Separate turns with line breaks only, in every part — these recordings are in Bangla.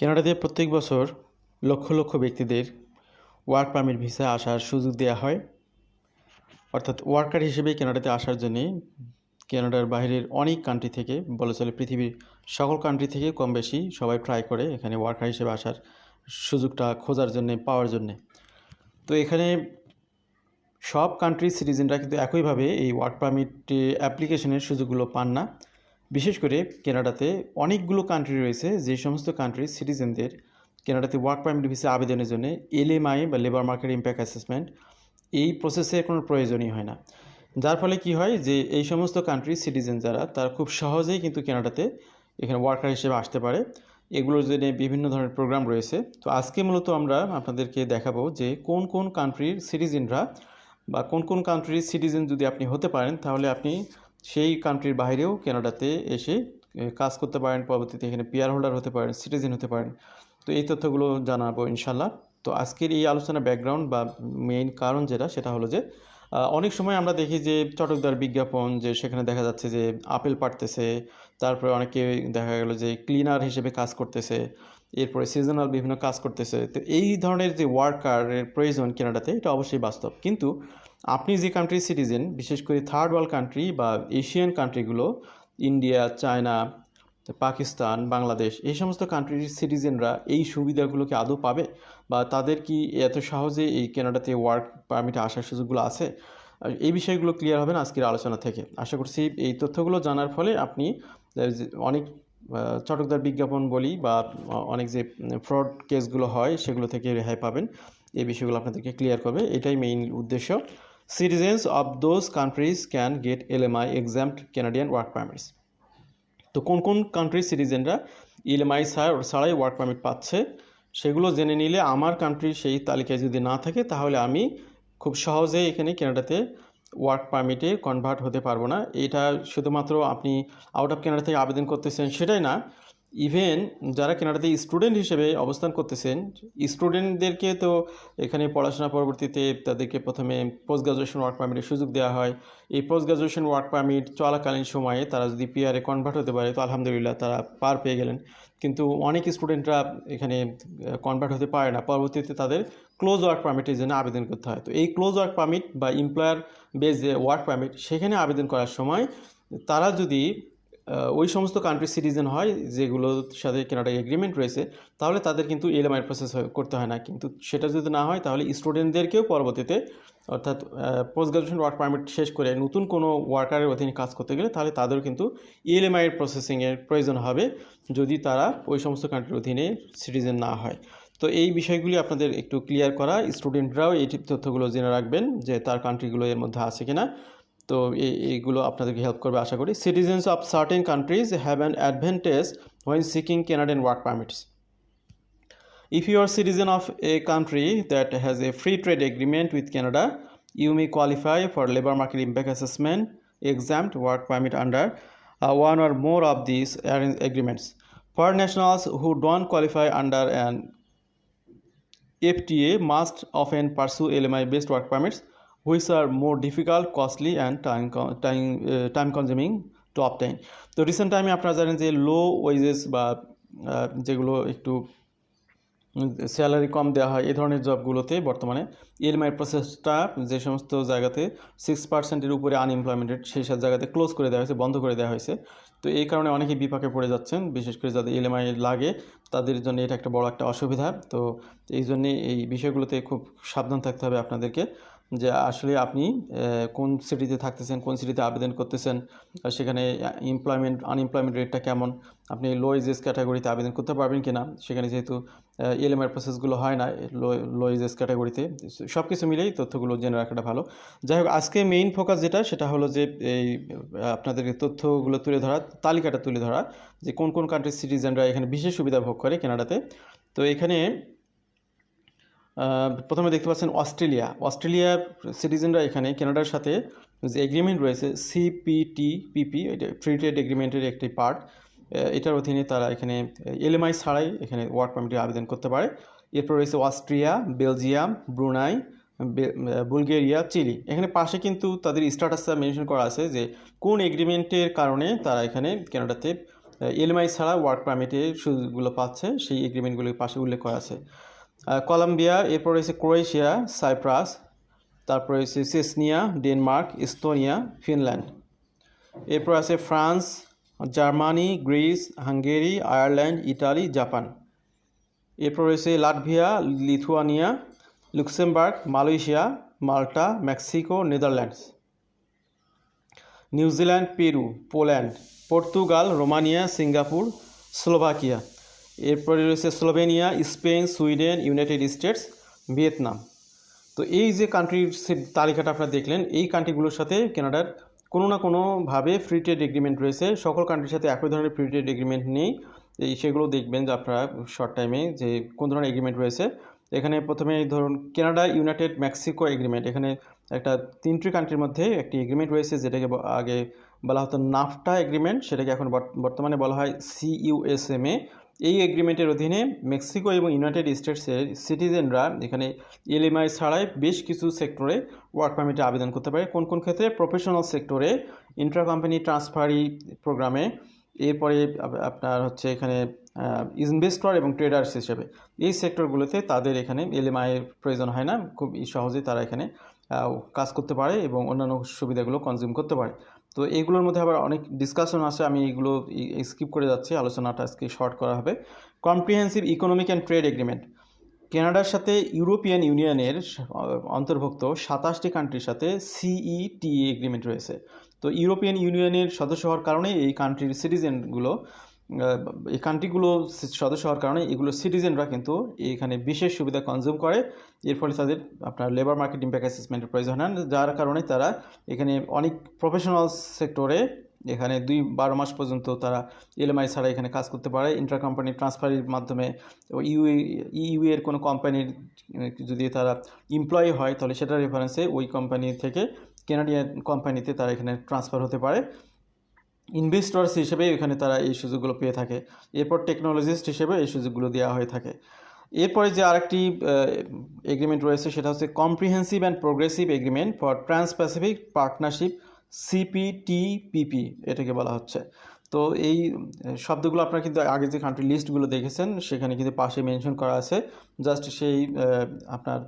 কানাডাতে প্রত্যেক বছর লক্ষ লক্ষ ব্যক্তিদের ওয়ার্ক পারমিট ভিসা আসার সুযোগ দেওয়া হয়। অর্থাৎ ওয়ার্কার হিসেবে কানাডাতে আসার জন্যে কানাডার বাইরের অনেক কান্ট্রি থেকে, বলা চলে পৃথিবীর সকল কান্ট্রি থেকে কম বেশি সবাই ট্রাই করে এখানে ওয়ার্কার হিসেবে আসার সুযোগটা খোঁজার জন্যে, পাওয়ার জন্যে। তো এখানে সব কান্ট্রির সিটিজেনরা কিন্তু একইভাবে এই ওয়ার্ক পারমিট অ্যাপ্লিকেশনের সুযোগগুলো পান না। বিশেষ করে কেনাডাতে অনেকগুলো কান্ট্রি রয়েছে, যে সমস্ত কান্ট্রির সিটিজেনদের কেনাডাতে ওয়ার্ক পারমিট ভিসা আবেদনের জন্য এলএমআই বা লেবার মার্কেট ইম্প্যাক্ট অ্যাসেসমেন্ট এই প্রসেসের কোনো প্রয়োজনই হয় না। যার ফলে কি হয় যে এই সমস্ত কান্ট্রির সিটিজেন যারা, তারা খুব সহজেই কিন্তু কেনাডাতে এখানে ওয়ার্কার হিসেবে আসতে পারে। এগুলোর জন্য বিভিন্ন ধরনের প্রোগ্রাম রয়েছে। তো আজকে মূলত আমরা আপনাদেরকে দেখাবো যে কোন কোন কান্ট্রির সিটিজেনরা বা কোন কোন কান্ট্রির সিটিজেন যদি আপনি হতে পারেন, তাহলে আপনি সেই কান্ট্রির বাইরেও কানাডাতে এসে কাজ করতে পারেন। পরবর্তীতে এখানে পিয়ার হোল্ডার হতে পারেন সিটিজেন হতে পারেন। তো এই তথ্যগুলো জানাব ইনশাল্লাহ তো আজকের এই আলোচনা ব্যাকগ্রাউন্ড বা মেইন কারণ যেটা, সেটা হলো যে অনেক সময় আমরা দেখি যে, চটকদার বিজ্ঞাপন, যে সেখানে দেখা যাচ্ছে যে, আপেল পাড়তেছে, তারপরে অনেকে দেখা গেল যে ক্লিনার হিসেবে কাজ করতেছে, এরপরে সিজনাল বিভিন্ন কাজ করতেছে। তো এই ধরনের যে ওয়ার্কারের প্রয়োজন কেনাডাতে, এটা অবশ্যই বাস্তব। কিন্তু আপনি যে কান্ট্রির সিটিজেন বিশেষ করে থার্ড ওয়ার্ল্ড কান্ট্রি বা এশিয়ান কান্ট্রিগুলো ইন্ডিয়া চায়না পাকিস্তান বাংলাদেশ এই সমস্ত কান্ট্রির সিটিজেনরা এই সুবিধাগুলোকে আদৌ পাবে? বা তাদের কি এত সহজে এই কানাডাতে ওয়ার্ক পারমিটে আসার সুযোগগুলো আছে? এই বিষয়গুলো ক্লিয়ার হবে না আজকের আলোচনা থেকে। আশা করছি এই তথ্যগুলো জানার ফলে আপনি অনেক চটকদার বিজ্ঞাপন বলি বা অনেক যে ফ্রড কেসগুলো হয়, সেগুলো থেকে রেহাই পাবেন। এই বিষয়গুলো আপনাদেরকে ক্লিয়ার করবে। এটাই মেইন উদ্দেশ্য। Citizens of those countries can get L M I exempted Canadian work permits তো কোন কোন কান্ট্রির সিটিজেনরা ইএলএমআই ছাড়াই ওয়ার্ক পারমিট পাচ্ছে, সেগুলো জেনে নিলে আমার কান্ট্রি সেই তালিকায় যদি না থাকে, তাহলে আমি খুব সহজেই এখানে কানাডাতে ওয়ার্ক পারমিটে কনভার্ট হতে পারব না। এটা শুধুমাত্র আপনি আউট অফ কানাডা থেকে আবেদন করতেছেন সেটাই না ইভেন যারা কানাডাতে স্টুডেন্ট হিসেবে অবস্থান করতেছেন স্টুডেন্টদেরকে তো এখানে পড়াশোনা পরবর্তীতে তাদেরকে প্রথমে পোস্ট গ্রাজুয়েশন ওয়ার্ক পারমিটের সুযোগ দেওয়া হয়। এই পোস্ট গ্রাজুয়েশন ওয়ার্ক পারমিট চলাকালীন সময়ে তারা যদি পিআরে কনভার্ট হতে পারে, তো আলহামদুলিল্লাহ তারা পার পেয়ে গেলেন। কিন্তু অনেক স্টুডেন্টরা এখানে কনভার্ট হতে পারে না। পরবর্তীতে তাদের ক্লোজ ওয়ার্ক পারমিটের জন্য আবেদন করতে হয়। তো এই ক্লোজ ওয়ার্ক পারমিট বা এমপ্লয়ার বেস ওয়ার্ক পারমিট সেখানে আবেদন করার সময় তারা যদি ওই সমস্ত কান্ট্রির সিটিজেন হয় যেগুলোর সাথে কেনাডা এগ্রিমেন্ট রয়েছে, তাহলে তাদের কিন্তু এলএমআই প্রসেস করতে হয় না। কিন্তু সেটা যদি না হয়, তাহলে স্টুডেন্টদেরকেও পরবর্তীতে অর্থাৎ পোস্ট গ্রাজুয়েশন ওয়ার্ক পারমিট শেষ করে নতুন কোনো ওয়ার্কারের অধীনে কাজ করতে গেলে, তাহলে তাদেরও কিন্তু ইএলএমআই এর প্রসেসিংয়ের প্রয়োজন হবে যদি তারা ওই সমস্ত কান্ট্রির অধীনে সিটিজেন না হয়। তো এই বিষয়গুলি আপনাদের একটু ক্লিয়ার করা। স্টুডেন্টরাও এই তথ্যগুলো জেনে রাখবেন যে তার কান্ট্রিগুলো এর মধ্যে আছে কিনা। তো এই এইগুলো আপনাদেরকে হেল্প করবে আশা করি citizens of certain countries have an advantage when seeking Canadian work permits If you are citizen of a country that has a free trade agreement with Canada, you may qualify for labor market impact assessment exempt work permit under uh, one or more of these agreements. For nationals who don't qualify under an FTA must often pursue LMI based work permits, which are more difficult, costly, and time, time, uh, time consuming to obtain. তো রিসেন্ট টাইমে আপনারা জানেন যে লো ওয়েজেস বা যেগুলো একটু স্যালারি কম দেওয়া হয় এই ধরনের জবগুলোতে বর্তমানে ইএলএমআই প্রসেসটা যে সমস্ত জায়গাতে সিক্স পার্সেন্টের উপরে আনএমপ্লয়মেন্ট রেট সেই সব জায়গাতে ক্লোজ করে দেওয়া হয়েছে বন্ধ করে দেওয়া হয়েছে। তো এই কারণে অনেকেই বিপাকে পড়ে যাচ্ছেন বিশেষ করে যাদের ইএলএমআই লাগে তাদের জন্য এটা একটা বড় একটা অসুবিধা। তো এই জন্যে এই বিষয়গুলোতে খুব সাবধান থাকতে হবে আপনাদেরকে। যে আসলে আপনি কোন সিটিতে থাকতেছেন, কোন সিটিতে আবেদন করতেছেন সেখানে এমপ্লয়মেন্ট আনএমপ্লয়মেন্ট রেটটা কেমন, আপনি লো এজেস ক্যাটাগরিতে আবেদন করতে পারবেন কি না সেখানে যেহেতু এলএমআর প্রসেসগুলো হয় না লো লো এজেস ক্যাটাগরিতে সব কিছু মিলেই তথ্যগুলো জেনে রাখাটা ভালো। যাই হোক, আজকে মেইন ফোকাস যেটা, সেটা হলো যে, এই আপনাদেরকে তথ্যগুলো তুলে ধরা, তালিকাটা তুলে ধরা, যে কোন কোন কান্ট্রির সিটিজেনরা এখানে বিশেষ সুবিধা ভোগ করে কানাডাতে। তো এখানে প্রথমে দেখতে পাচ্ছেন অস্ট্রেলিয়া। অস্ট্রেলিয়ার সিটিজেনরা এখানে কানাডার সাথে যে এগ্রিমেন্ট রয়েছে সিপিটি পিপি এটা ফ্রি ট্রেড এগ্রিমেন্টের একটি পার্ট এটার অধীনে তারা এখানে এলএমআই ছাড়াই এখানে ওয়ার্ক পারমিটে আবেদন করতে পারে। এরপর রয়েছে Austria, Belgium, Brunei Bulgaria, Chile. এখানে পাশে কিন্তু তাদের স্ট্যাটাসটা মেনশন করা আছে যে কোন এগ্রিমেন্টের কারণে তারা এখানে কানাডাতে এলএমআই ছাড়া ওয়ার্ক পারমিটের সুযোগগুলো পাচ্ছে, সেই এগ্রিমেন্টগুলোর পাশে উল্লেখ করা আছে। কলম্বিয়া, এরপর রয়েছে ক্রোয়েশিয়া, সাইপ্রাস, তারপর রয়েছে সেসনিয়া, ডেনমার্ক, ইস্তোনিয়া, ফিনল্যান্ড। এরপর আছে France, Germany, Greece, Hungary, Ireland Italy Japan. এরপর রয়েছে Latvia, Lithuania, Luxembourg, Malaysia, Malta, Mexico, Netherlands. New Zealand, Peru, Poland, Portugal, Romania, Singapore, Slovakia. এরপরে রয়েছে Slovenia, Spain, Sweden, United States, Vietnam. তো এই যে কান্ট্রির তালিকাটা আপনারা দেখলেন, এই কান্ট্রিগুলোর সাথে কানাডার কোনো না কোনোভাবে ফ্রি ট্রেড এগ্রিমেন্ট রয়েছে। সকল কান্ট্রির সাথে একই ধরনের ফ্রি ট্রেড এগ্রিমেন্ট নেই। এই সেগুলো দেখবেন যে আপনারা শর্ট টাইমে যে কোন ধরনের এগ্রিমেন্ট রয়েছে। এখানে প্রথমে ধরুন কানাডা, ইউনাইটেড, মেক্সিকো এগ্রিমেন্ট এখানে একটা তিনটি কান্ট্রির মধ্যে একটি এগ্রিমেন্ট রয়েছে, যেটাকে আগে বলা হতো নাফটা এগ্রিমেন্ট সেটাকে এখন বর্ত- বর্তমানে বলা হয় সিইউএসএমএ এই এগ্রিমেন্টের অধীনে মেক্সিকো এবং ইউনাইটেড স্টেটসের সিটিজেনরা এখানে এলএমআই ছাড়াই বেশ কিছু সেক্টরে ওয়ার্ক পারমিটে আবেদন করতে পারে। কোন কোন ক্ষেত্রে? প্রফেশনাল সেক্টরে ইন্ট্রা কোম্পানি ট্রান্সফারি প্রোগ্রামে এরপরে আপনার হচ্ছে এখানে ইনভেস্টর এবং ট্রেডার্স হিসেবে। এই সেক্টরগুলোতে তাদের এখানে এলএমআই এর প্রয়োজন হয় না। খুব সহজেই তারা এখানে কাজ করতে পারে এবং অন্যান্য সুবিধাগুলো কনজিউম করতে পারে। তো এগুলোর মধ্যে আবার অনেক ডিসকাশন আছে, আমি এইগুলো স্কিপ করে যাচ্ছি, আলোচনাটা আজকে শর্ট করা হবে। Comprehensive economic and trade agreement কেনাডার সাথে ইউরোপিয়ান ইউনিয়নের অন্তর্ভুক্ত সাতাশটি কান্ট্রির সাথে সিইটি এগ্রিমেন্ট রয়েছে। তো ইউরোপিয়ান ইউনিয়নের সদস্য হওয়ার কারণে এই কান্ট্রির সিটিজেনগুলো এই কান্ট্রিগুলো সদস্য হওয়ার কারণে এগুলো সিটিজেনরা কিন্তু এখানে বিশেষ সুবিধা কনজিউম করে। এর ফলে তাদের আপনার লেবার মার্কেট ইম্প্যাক্ট অ্যাসেসমেন্টের প্রয়োজন হয় যার কারণে তারা এখানে অনেক প্রফেশনাল সেক্টরে এখানে দুই বারো মাস পর্যন্ত তারা এলএমআই ছাড়া এখানে কাজ করতে পারে। ইন্টার কোম্পানি ট্রান্সফারের মাধ্যমে ইউ ইউ এর কোনো কোম্পানির যদি তারা এমপ্লয়ি হয়, তাহলে সেটার রেফারেন্সে ওই কোম্পানি থেকে কেনাডিয়ান কোম্পানিতে তারা এখানে ট্রান্সফার হতে পারে। ইনভেস্টর্স হিসেবে এখানে তারা এই সুযোগগুলো পেয়ে থাকে। এরপর টেকনোলজিস্ট হিসেবে এই সুযোগগুলো দেওয়া হয়ে থাকে। এরপরে যে আরেকটি এগ্রিমেন্ট রয়েছে সেটা হচ্ছে comprehensive and progressive agreement for trans pacific partnership C P T P P এটাকে বলা হচ্ছে। তো এই শব্দগুলো আপনারা কিন্তু আগে যে কান্ট্রি লিস্টগুলো দেখেছেন, সেখানে কিন্তু পাশে মেনশন করা আছে। জাস্ট সেই আপনার,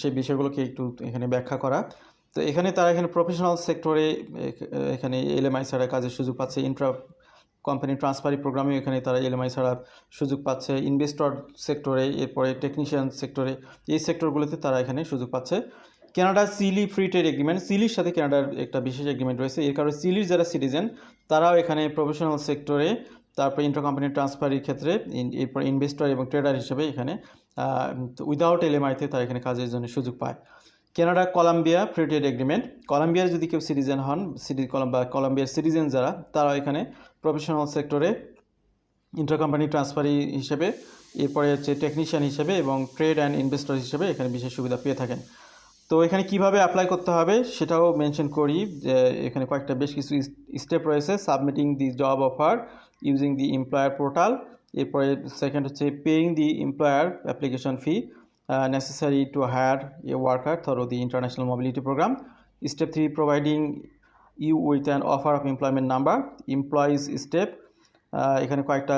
সেই বিষয়গুলোকে একটু এখানে ব্যাখ্যা করা। তো এখানে তারা এখানে প্রফেশনাল সেক্টরে এখানে এলএমআই ছাড়া কাজের সুযোগ পাচ্ছে ইন্ট্রা কোম্পানি ট্রান্সফারি প্রোগ্রামে এখানে তারা এলএমআই ছাড়া সুযোগ পাচ্ছে ইনভেস্টর সেক্টরে এরপরে টেকনিশিয়ান সেক্টরে এই সেক্টরগুলোতে তারা এখানে সুযোগ পাচ্ছে। Canada Chile free trade agreement সিলির সাথে কানাডার একটা বিশেষ এগ্রিমেন্ট রয়েছে, এর কারণে সিলির যারা সিটিজেন তারাও এখানে প্রফেশনাল সেক্টরে তারপর ইন্টার কোম্পানি ট্রান্সফারির ক্ষেত্রে এরপর ইনভেস্টর এবং ট্রেডার হিসেবে এখানে উইদাউট এলএমআইতে তারা এখানে কাজের জন্য সুযোগ পায়। Canada, Colombia free trade agreement কলম্বিয়ার যদি কেউ সিটিজেন হন সিটি বা কলম্বিয়ার সিটিজেন যারা, তারা এখানে প্রফেশনাল সেক্টরে ইন্টার কোম্পানি ট্রান্সফারি হিসেবে, এরপরে হচ্ছে টেকনিশিয়ান হিসেবে এবং ট্রেড অ্যান্ড ইনভেস্টর হিসেবে এখানে বিশেষ সুবিধা পেয়ে থাকেন। তো এখানে কীভাবে অ্যাপ্লাই করতে হবে সেটাও মেনশন করি, যে এখানে কয়েকটা বেশ কিছু স্টেপ রয়েছে। Submitting the job offer using the employer portal এরপরে সেকেন্ড হচ্ছে paying the employer application fee necessary to hire a worker through the international mobility programme step three providing you with an offer of employment number employees step এখানে কয়েকটা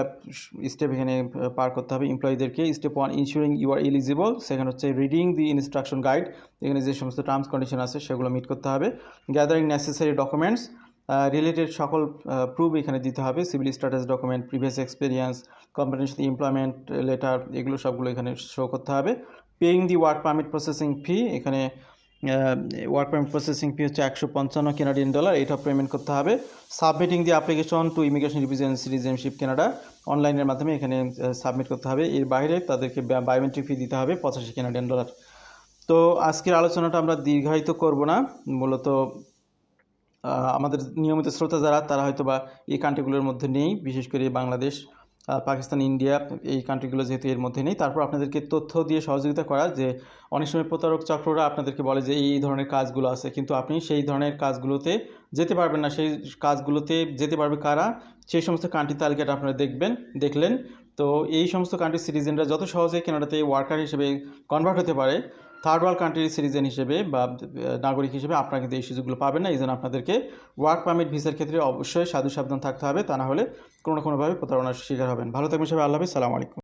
স্টেপ এখানে পার করতে হবে এমপ্লয়ীদেরকে step one ensuring you are eligible second হচ্ছে রিডিং দি ইনস্ট্রাকশন গাইড এখানে যে সমস্ত টার্মস কন্ডিশন আছে, সেগুলো মিট করতে হবে। গ্যাদারিং নেসেসারি ডকুমেন্টস রিলেটেড সকল প্রুফ এখানে দিতে হবে। Civil status document previous experience কোম্পানির সাথে এমপ্লয়মেন্ট লেটার এগুলো সবগুলো এখানে শো করতে হবে। Paying the work permit processing fee এখানে ওয়ার্ক পারমিট প্রসেসিং ফি হচ্ছে একশো পঞ্চান্ন কেনাডিয়ান ডলার এটা পেমেন্ট করতে হবে। Submitting the application to immigration represent citizenship Canada অনলাইনের মাধ্যমে এখানে সাবমিট করতে হবে। এর বাইরে তাদেরকে বায়োমেট্রিক ফি দিতে হবে, পঁচাশি কেনাডিয়ান ডলার তো আজকের আলোচনাটা আমরা দীর্ঘায়িত করব না, মূলত আমাদের নিয়মিত শ্রোতা যারা, তারা হয়তো বা এই কান্ট্রিগুলোর মধ্যে নেই, বিশেষ করে বাংলাদেশ পাকিস্তান, ইন্ডিয়া, এই কান্ট্রিগুলো যেহেতু এর মধ্যে নেই। তারপর আপনাদেরকে তথ্য দিয়ে সহযোগিতা করা যে, অনেক সময় প্রতারক চক্ররা আপনাদেরকে বলে যে, এই ধরনের কাজগুলো আছে। কিন্তু আপনি সেই ধরনের কাজগুলোতে যেতে পারবেন না। সেই কাজগুলোতে যেতে পারবে কারা? সেই সমস্ত কান্ট্রি তালিকাটা আপনারা দেখবেন, দেখলেন। তো এই সমস্ত কান্ট্রি সিটিজেনরা যত সহজে কানাডাতে ওয়ার্কার হিসেবে কনভার্ট হতে পারে থার্ড ওয়ার্ল্ড কান্ট্রির সিটিজেন হিসেবে বা নাগরিক হিসেবে আপনারা কিন্তু এই সুযোগগুলো পাবেন না। এই জন্য আপনাদেরকে ওয়ার্ক পারমিট ভিসার ক্ষেত্রে অবশ্যই সাধু সাবধান থাকতে হবে। তা না হলে কোনো কোনোভাবে প্রতারণার শিকার হবেন। ভালো থাকবেন সবাই। আল্লাহ সালাম আলাইকুম।